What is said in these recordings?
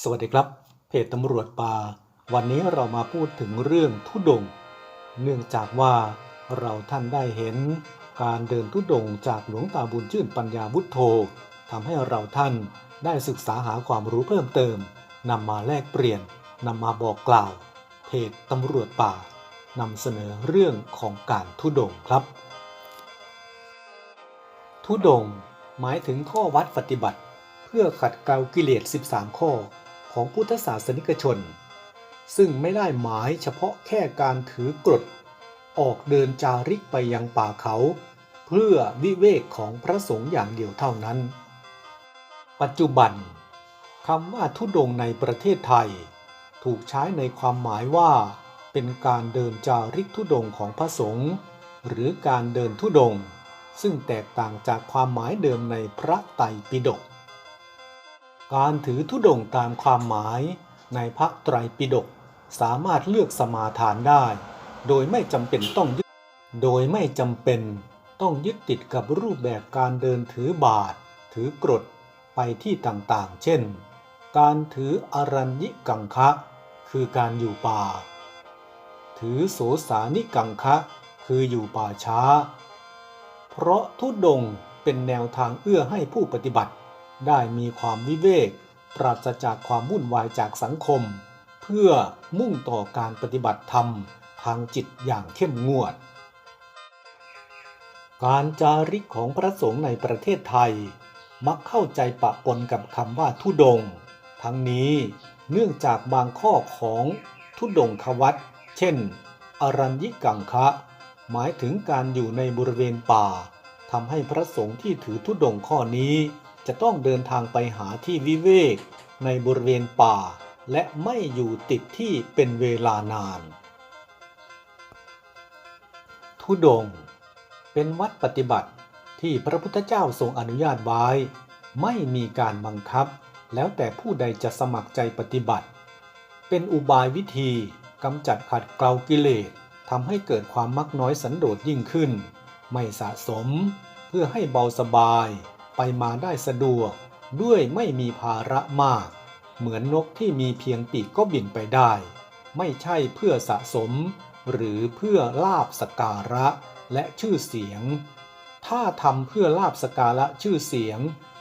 สวัสดีครับ เพจตำรวจป่า วันนี้เรามาพูดถึงเรื่องทุดง เนื่องจากว่าเราท่านได้เห็นการเดินทุดงจากหลวงตาบุญชื่นปัญญาวุฒโธทำให้เราท่านได้ศึกษาหาความรู้เพิ่มเติมนำมาแลกเปลี่ยนนำมาบอกกล่าว เพจตำรวจป่านำเสนอเรื่องของการทุดงครับ ทุดงหมายถึงข้อวัดปฏิบัติ เพื่อขัดเกลากิเลส 13 ข้อ ของพุทธศาสนิกชน ซึ่งไม่ได้หมายเฉพาะแค่การถือกรด ออกเดินจาริกไปยังป่าเขา เพื่อวิเวกของพระสงฆ์อย่างเดียวเท่านั้น ปัจจุบันคำว่าทุดงในประเทศไทย ถูกใช้ในความหมายว่า เป็นการเดินจาริกทุดงของพระสงฆ์หรือการเดินทุดง ซึ่งแตกต่างจากความหมายเดิมในพระไตรปิฎก การถือธุดงตามความหมายในพระไตรปิฎกสามารถเลือกสมาทานได้ โดยไม่จำเป็นต้องยึดโดยไม่จำเป็นต้องยึดติดกับรูปแบบการเดินถือบาท ถือกรดไปที่ต่างๆ เช่น การถืออรัญญิกังคะ คือการอยู่ป่า ถือโสสานิกังคะคืออยู่ป่าช้า เพราะทุดงเป็นแนวทางเอื้อให้ผู้ปฏิบัติ ได้มีความวิเวก ปราศจากความวุ่นวายจากสังคม เพื่อมุ่งต่อการปฏิบัติธรรมทางจิตอย่างเข้มงวด การจาริกของพระสงฆ์ในประเทศไทย มักเข้าใจปะปนกับคำว่าทุดง ทั้งนี้เนื่องจากบางข้อของทุดงควัตเช่น อรัญญิกังคะ หมายถึงการอยู่ในบริเวณป่าทำให้พระสงฆ์ที่ถือธุดงข้อนี้ จะต้องเดินทางไปหาที่วิเวก ในบริเวณป่า และไม่อยู่ติดที่เป็นเวลานานธุดง เป็นวัดปฏิบัติที่พระพุทธเจ้าทรงอนุญาตไว้ ไม่มีการบังคับ แล้วแต่ผู้ใดจะสมัครใจปฏิบัติ เป็นอุบายวิธีกำจัดขัดเกลากิเลสทำให้เกิดความมักน้อยสันโดษยิ่งขึ้น ไม่สะสมเพื่อให้เบาสบาย ไปมาได้สะดวก ด้วยไม่มีภาระมาก เหมือนนกที่มีเพียงปีกก็บินไปได้ ไม่ใช่เพื่อสะสม หรือเพื่อลาบสการะและชื่อเสียง ถ้าทำเพื่อลาบสการะชื่อเสียง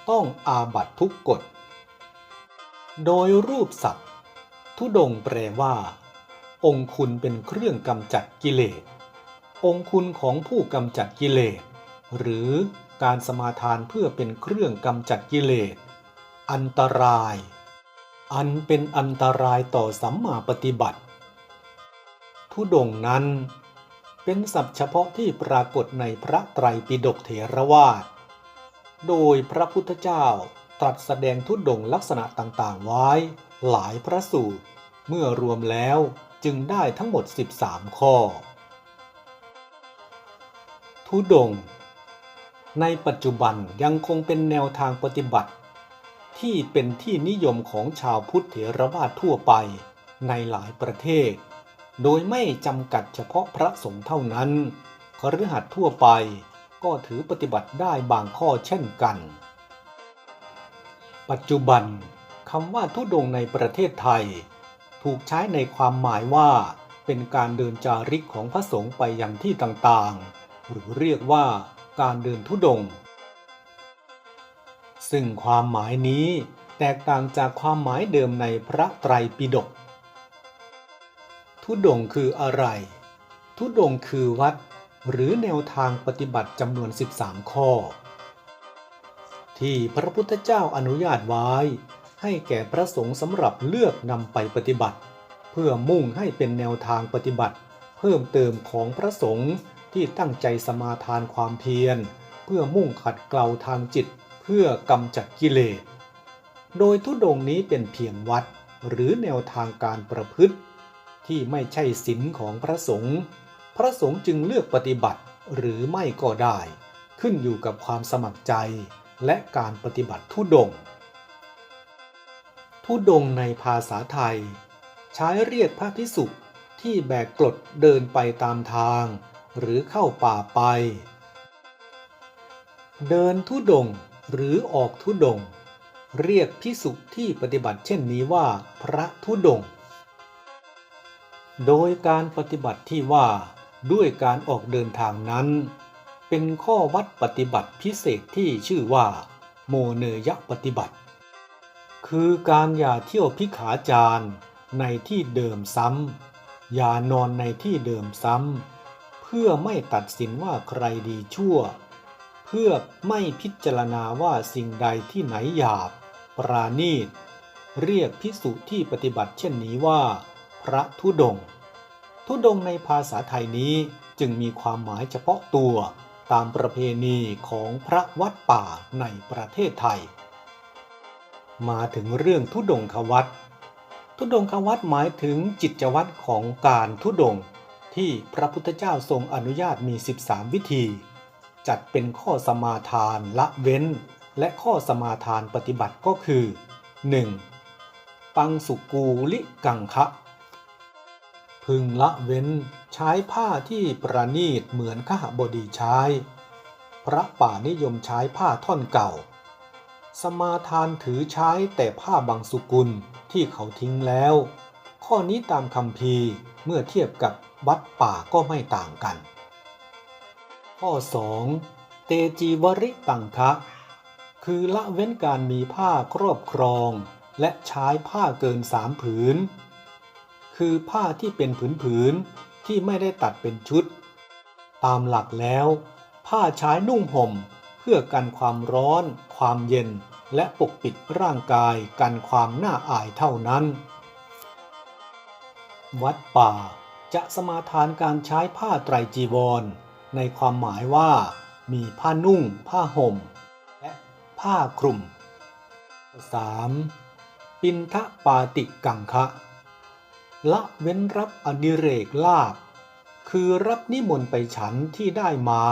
ต้องอาบัตทุกกฎ โดยรูปศัพท์ ทุดงแปลว่า องคุณเป็นเครื่องกำจัดกิเลสองคุณของผู้กำจัดกิเลสหรือ การสมาทานเพื่อเป็นเครื่องกำจัดกิเลส อันตราย อันเป็นอันตรายต่อสัมมาปฏิบัติ ทุดงนั้น เป็นศัพท์เฉพาะที่ปรากฏในพระไตรปิฎกเถรวาท โดยพระพุทธเจ้าตรัสแสดงทุดงลักษณะต่างๆไว้ หลายพระสูตร เมื่อรวมแล้วจึงได้ทั้งหมด 13 ข้อทุดง ในปัจจุบันยังคงเป็นแนวทางปฏิบัติ ที่เป็นที่นิยมของชาวพุทธเถรวาททั่วไปในหลายประเทศ โดยไม่จำกัดเฉพาะพระสงฆ์เท่านั้นคฤหัสถ์ทั่วไปก็ถือปฏิบัติได้บางข้อเช่นกัน ปัจจุบันคำว่าทุดงในประเทศไทย ถูกใช้ในความหมายว่า เป็นการเดินจาริกของพระสงฆ์ไปยังที่ต่างๆ หรือเรียกว่า การเดินทุดง ซึ่งความหมายนี้แตกต่างจากความหมายเดิมในพระไตรปิฎก ทุดงคืออะไร ทุดงค์คือวัดหรือแนวทางปฏิบัติจำนวน 13 ข้อ ที่พระพุทธเจ้าอนุญาตไว้ ให้แก่พระสงฆ์สำหรับเลือกนำไปปฏิบัติ เพื่อมุ่งให้เป็นแนวทางปฏิบัติ เพิ่มเติมของพระสงฆ์ ที่ตั้งใจสมาทานความเพียร เพื่อมุ่งขัดเกลาทางจิตเพื่อกำจัดกิเลส โดยทุดงนี้เป็นเพียงวัดหรือแนวทางการประพฤติ ที่ไม่ใช่ศีลของพระสงฆ์ พระสงฆ์จึงเลือกปฏิบัติหรือไม่ก็ได้ ขึ้นอยู่กับความสมัครใจและการปฏิบัติทุดง ทุดงในภาษาไทย ใช้เรียกพระพิสุที่แบกกรดเดินไปตามทาง หรือเข้าป่าไป เดินทุดงหรือออกทุดง เรียกพิสุที่ปฏิบัติเช่นนี้ว่า พระธุดง โดยการปฏิบัติที่ว่าด้วยการออกเดินทางนั้น เป็นข้อวัดปฏิบัติพิเศษที่ชื่อว่า โมเนยปฏิบัติ คือการอย่าเที่ยวพิขาจารในที่เดิมซ้ำอย่านอนในที่เดิมซ้ำ พื่อไม่ตัดสินว่าใครดีชั่ว เพื่อไม่พิจารณาว่าสิ่งใดที่ไหนหยาบ ปราณีต เรียกพิสุที่ปฏิบัติเช่นนี้ว่า พระธุดงค์ธุดงในภาษาไทยนี้จึงมีความหมายเฉพาะตัวตามประเพณีของพระวัดป่าในประเทศไทย มาถึงเรื่องทุดงควัตทุดงควัตหมายถึงจิตวัตรของการทุดงค ที่พระพุทธเจ้าทรงอนุญาตมี 13 วิธี จัดเป็นข้อสมาทานละเว้น และข้อสมาทานปฏิบัติก็คือ 1. ปังสุกูลิกังคะพึงละเว้นใช้ผ้าที่ประณีตเหมือนขหบดีใช้ พระป่านิยมใช้ผ้าท่อนเก่า สมาทานถือใช้แต่ผ้าบางสุกุลที่เขาทิ้งแล้ว ข้อนี้ตามคำพีเมื่อเทียบกับ วัดป่าก็ไม่ต่างกัน ข้อ 2. เตจีวริตังคะคือละเว้นการมีผ้าครอบครอง และใช้ผ้าเกินสามผืน คือผ้าที่เป็นผืนๆที่ไม่ได้ตัดเป็นชุด ตามหลักแล้ว ผ้าใช้นุ่งห่มเพื่อกันความร้อน ความเย็น และปกปิดร่างกายกันความน่าอายเท่านั้น วัดป่า จะสมาทานการใช้ผ้าไตรจีวร ในความหมายว่า มีผ้านุ่ง ผ้าห่ม และผ้าคลุม 3. ปินทปาติกังคะ ละเว้นรับอดิเรกลาบ คือรับนิมนต์ไปฉันที่ได้มา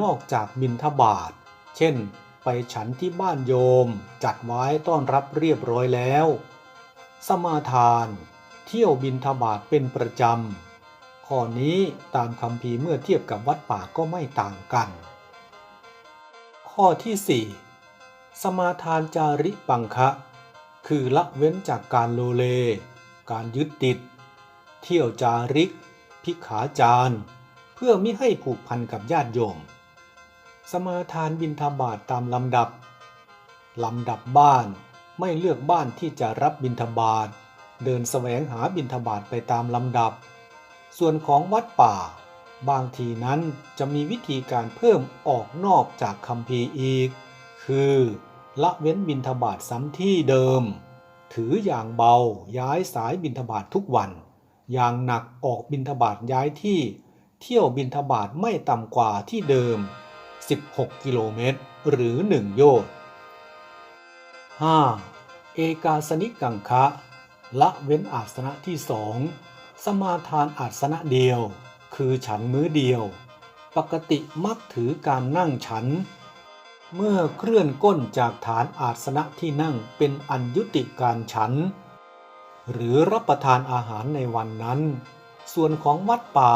นอกจากบินทบาท เช่น ไปฉันที่บ้านโยม จัดไว้ต้อนรับเรียบร้อยแล้ว สมาทาน เที่ยวบินทบาทเป็นประจำ ข้อนี้ตามคำพีเมื่อเทียบกับวัดป่าก็ไม่ต่างกัน ข้อที่ 4 สมาทานจาริปังคะ คือละเว้นจากการโลเล การยึดติด เที่ยวจาริก พิขาจารเพื่อมิให้ผูกพันกับญาติโยม สมาทานบินทบาทตามลำดับลำดับบ้านไม่เลือกบ้านที่จะรับบินทบาท เดินแสวงหาบินทบาทไปตามลำดับ ส่วนของวัดป่า บางทีนั้นจะมีวิธีการเพิ่มออกนอกจากคำพีอีก คือละเว้นบินทบาทซ้ำที่เดิม ถืออย่างเบาย้ายสายบินทบาททุกวัน อย่างหนักออกบินทบาทย้ายที่ เที่ยวบินทบาทไม่ต่ำกว่าที่เดิม 16 กิโลเมตร หรือ 1 โยชน์ 5. เอกาสนิกังคะ ละเว้นอาสนะที่สองสมาทานอาสนะเดียว คือฉันมื้อเดียว ปกติมักถือการนั่งฉัน เมื่อเคลื่อนก้นจากฐานอาสนะที่นั่งเป็นอันยุติการฉัน หรือรับประทานอาหารในวันนั้น ส่วนของวัดป่า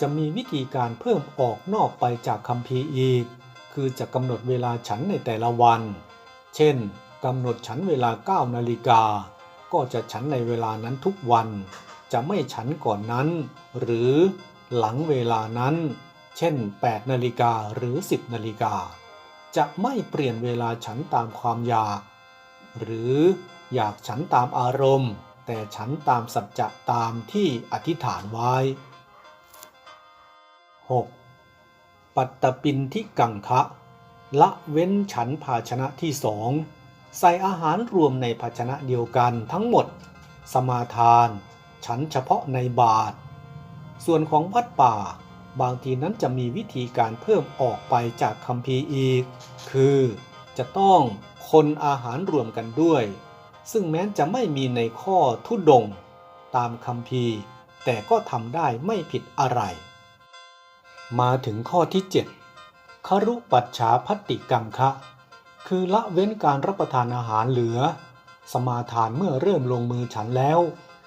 จะมีวิธีการเพิ่มออกนอกไปจากคำพีอีก คือจะกำหนดเวลาฉันในแต่ละวัน เช่นกำหนดฉันเวลา 9 นาฬิกา ก็จะฉันในเวลานั้นทุกวัน จะไม่ฉันก่อนนั้น หรือหลังเวลานั้น เช่น 8 นาฬิกาหรือ 10 นาฬิกา จะไม่เปลี่ยนเวลาฉันตามความอยาก หรืออยากฉันตามอารมณ์ แต่ฉันตามสัจจะตามที่อธิษฐานไว้ 6. ปัตตปินที่กังคะ ละเว้นฉันภาชนะที่สอง ใส่อาหารรวมในภาชนะเดียวกันทั้งหมด สมาทาน ฉันเฉพาะในบาท ส่วนของวัดป่า บางทีนั้นจะมีวิธีการเพิ่มออกไปจากคำพีอีก คือจะต้องคนอาหารรวมกันด้วย ซึ่งแม้จะไม่มีในข้อทุดง ตามคำพีแต่ก็ทำได้ไม่ผิดอะไร มาถึงข้อที่ 7ครุปัจฉาพัตติกังคะ คือละเว้นการรับประทานอาหารเหลือ สมาทานเมื่อเริ่มลงมือฉันแล้ว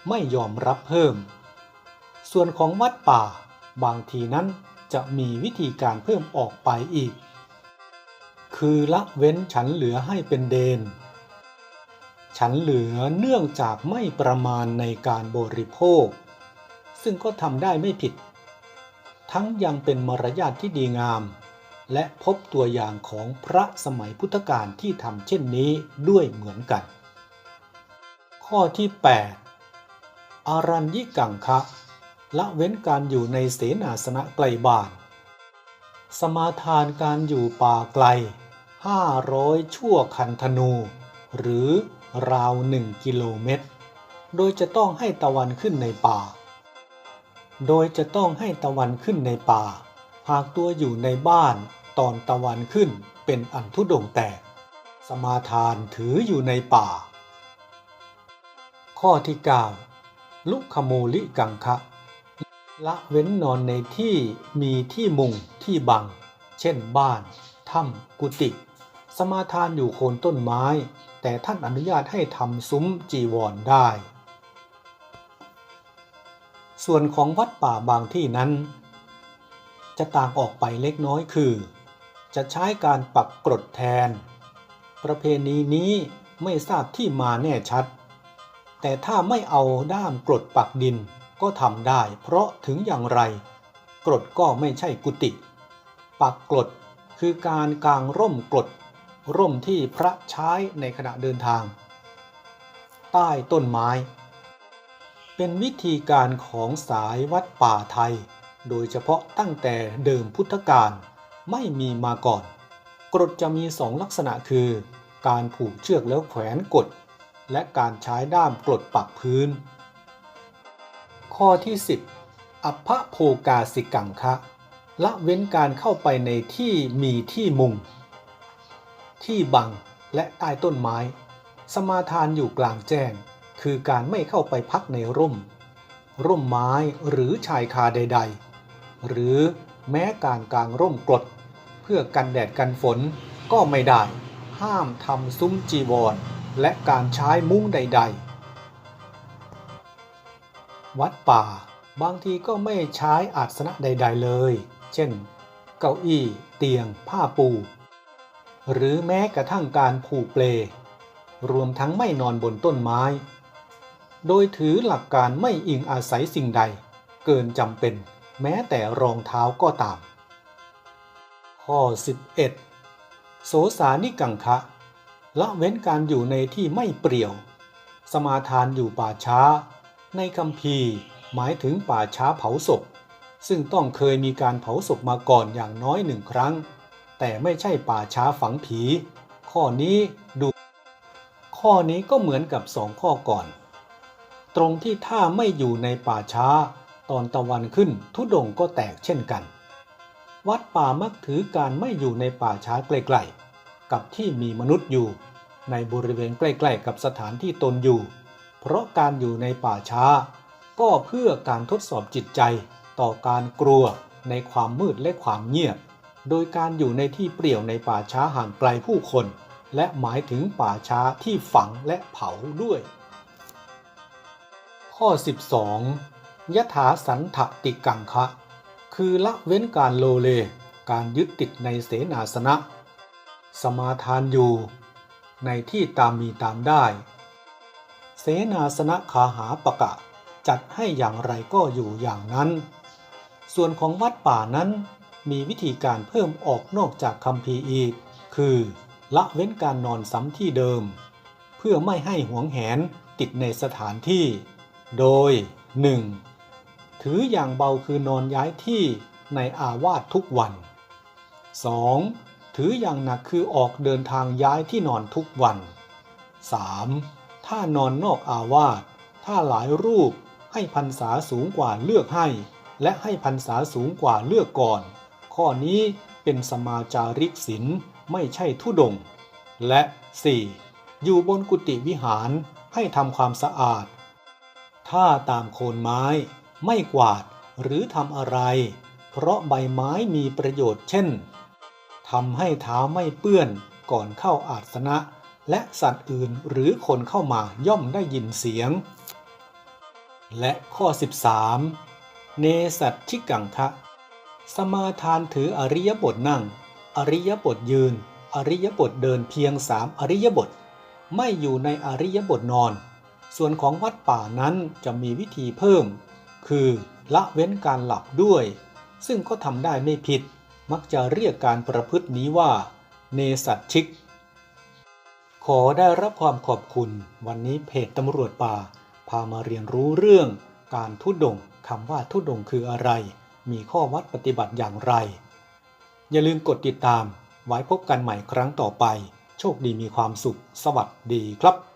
ไม่ยอมรับเพิ่ม ส่วนของวัดป่า บางทีนั้นจะมีวิธีการเพิ่มออกไปอีก คือละเว้นฉันเหลือให้เป็นเดน ฉันเหลือเนื่องจากไม่ประมาณในการบริโภค ซึ่งก็ทำได้ไม่ผิด ทั้งยังเป็นมารยาทที่ดีงาม และพบตัวอย่างของพระสมัยพุทธกาลที่ทำเช่นนี้ด้วยเหมือนกัน ข้อที่ 8 อารัญญิกังคะละเว้นการอยู่ในเสนาสนะไกลบ้าน สมาทานการอยู่ป่าไกล 500 ชั่วคันธนู หรือราว1กิโลเมตร โดยจะต้องให้ตะวันขึ้นในป่า โดยจะต้องให้ตะวันขึ้นในป่า หากตัวอยู่ในบ้าน ตอนตะวันขึ้นเป็นอันทุดงแตก สมาทานถืออยู่ในป่า ข้อที่ 9 ลุคโมลิกังคะละเว้นนอนในที่มีที่มุงที่บัง เช่นบ้าน ถ้ำกุฏิสมาทานอยู่โคนต้นไม้ แต่ท่านอนุญาตให้ทำซุ้มจีวรได้ ส่วนของวัดป่าบางที่นั้น จะต่างออกไปเล็กน้อยคือ จะใช้การปักกรดแทน ประเพณีนี้ไม่ทราบที่มาแน่ชัด แต่ถ้าไม่เอาด้ามกรดปักดินก็ทำได้ เพราะถึงอย่างไร กรดก็ไม่ใช่กุฏิปักกรดคือการกางร่มกรดร่มที่พระใช้ในขณะเดินทาง ใต้ต้นไม้ เป็นวิธีการของสายวัดป่าไทย โดยเฉพาะตั้งแต่เดิมพุทธกาล ไม่มีมาก่อนกรดจะมีสองลักษณะคือ การผูกเชือกแล้วแขวนกด และการใช้ด้ามกรดปักพื้น ข้อที่ 10 อัพพะโภกาสิกังคะละเว้นการเข้าไปในที่มีที่มุง ที่บังและใต้ต้นไม้ สมาทานอยู่กลางแจ้ง คือการไม่เข้าไปพักในร่ม ร่มไม้หรือชายคาใด ๆ หรือแม้การกางร่มกรด พื่อกันแดดกันฝนก็ไม่ได้ ห้ามทำซุ้มจีวร และการใช้มุ้งใด ๆ วัดป่าบางทีก็ไม่ใช้อาสนะใด ๆ เลย เช่น เก้าอี้ เตียง ผ้าปู หรือแม้กระทั่งการผูกเปล รวมทั้งไม่นอนบนต้นไม้ โดยถือหลักการไม่อิงอาศัยสิ่งใด เกินจำเป็น แม้แต่รองเท้าก็ตาม ข้อ 11 โสสานิกังคะละเว้นการอยู่ในที่ไม่เปรี่ยว สมาทานอยู่ป่าช้า ในคำพีหมายถึงป่าช้าเผาศพ ซึ่งต้องเคยมีการเผาศพมาก่อนอย่างน้อยหนึ่งครั้ง แต่ไม่ใช่ป่าช้าฝังผี ข้อนี้ดู ข้อนี้ก็เหมือนกับสองข้อก่อน ตรงที่ถ้าไม่อยู่ในป่าช้า ตอนตะวันขึ้นทุดงก็แตกเช่นกัน วัดป่ามักถือการไม่อยู่ในป่าช้าใกลๆ กับที่มีมนุษย์อยู่ ในบริเวณใกล้ๆ กับสถานที่ตนอยู่ เพราะการอยู่ในป่าช้า ก็เพื่อการทดสอบจิตใจ ต่อการกลัวในความมืดและความเงียบ โดยการอยู่ในที่เปลี่ยวในป่าช้าห่างไกลผู้คน และหมายถึงป่าช้าที่ฝังและเผาด้วย ข้อ 12ยถาสันถติกังคะ คือละเว้นการโลเล การยึดติดในเสนาสนะ สมาทานอยู่ ในที่ตามมีตามได้ เสนาสนะขาหาปะกะ จัดให้อย่างไรก็อยู่อย่างนั้น ส่วนของวัดป่านั้นมีวิธีการเพิ่มออกนอกจากคำพีอีก คือละเว้นการนอนซ้ำที่เดิม เพื่อไม่ให้หวงแหนติดในสถานที่ โดย 1. ถืออย่างเบาคือนอนย้ายที่ในอาวาสทุกวัน 2. ถืออย่างหนักคือออกเดินทางย้ายที่นอนทุกวัน 3. ถ้านอนนอกอาวาสถ้าหลายรูปให้พรรษาสูงกว่าเลือกให้ และให้พรรษาสูงกว่าเลือกก่อน ข้อนี้เป็นสมาจาริกศิลไม่ใช่ทุดง และ 4. อยู่บนกุฏิวิหารให้ทำความสะอาด ถ้าตามโคนไม้ ไม่กวาดหรือทำอะไร เพราะใบไม้มีประโยชน์เช่นทำให้เท้าไม่เปื้อนก่อนเข้าอาสนะ และสัตว์อื่นหรือคนเข้ามาย่อมได้ยินเสียง และข้อ 13 เนสัตชิกังคะสมาทานถืออริยบทนั่ง อริยบทยืน อริยบทเดินเพียงสามอริยบท ไม่อยู่ในอริยบทนอน ส่วนของวัดป่านั้นจะมีวิธีเพิ่ม คือละเว้นการหลับด้วย ซึ่งก็ทำได้ไม่ผิด มักจะเรียกการประพฤตินี้ว่า เนสัตชิก ขอได้รับความขอบคุณ วันนี้เพจตำรวจป่า พามาเรียนรู้เรื่อง การทุดงคำว่าทุดงคืออะไร มีข้อวัดปฏิบัติอย่างไร อย่าลืมกดติดตาม ไว้พบกันใหม่ครั้งต่อไป โชคดีมีความสุข สวัสดีครับ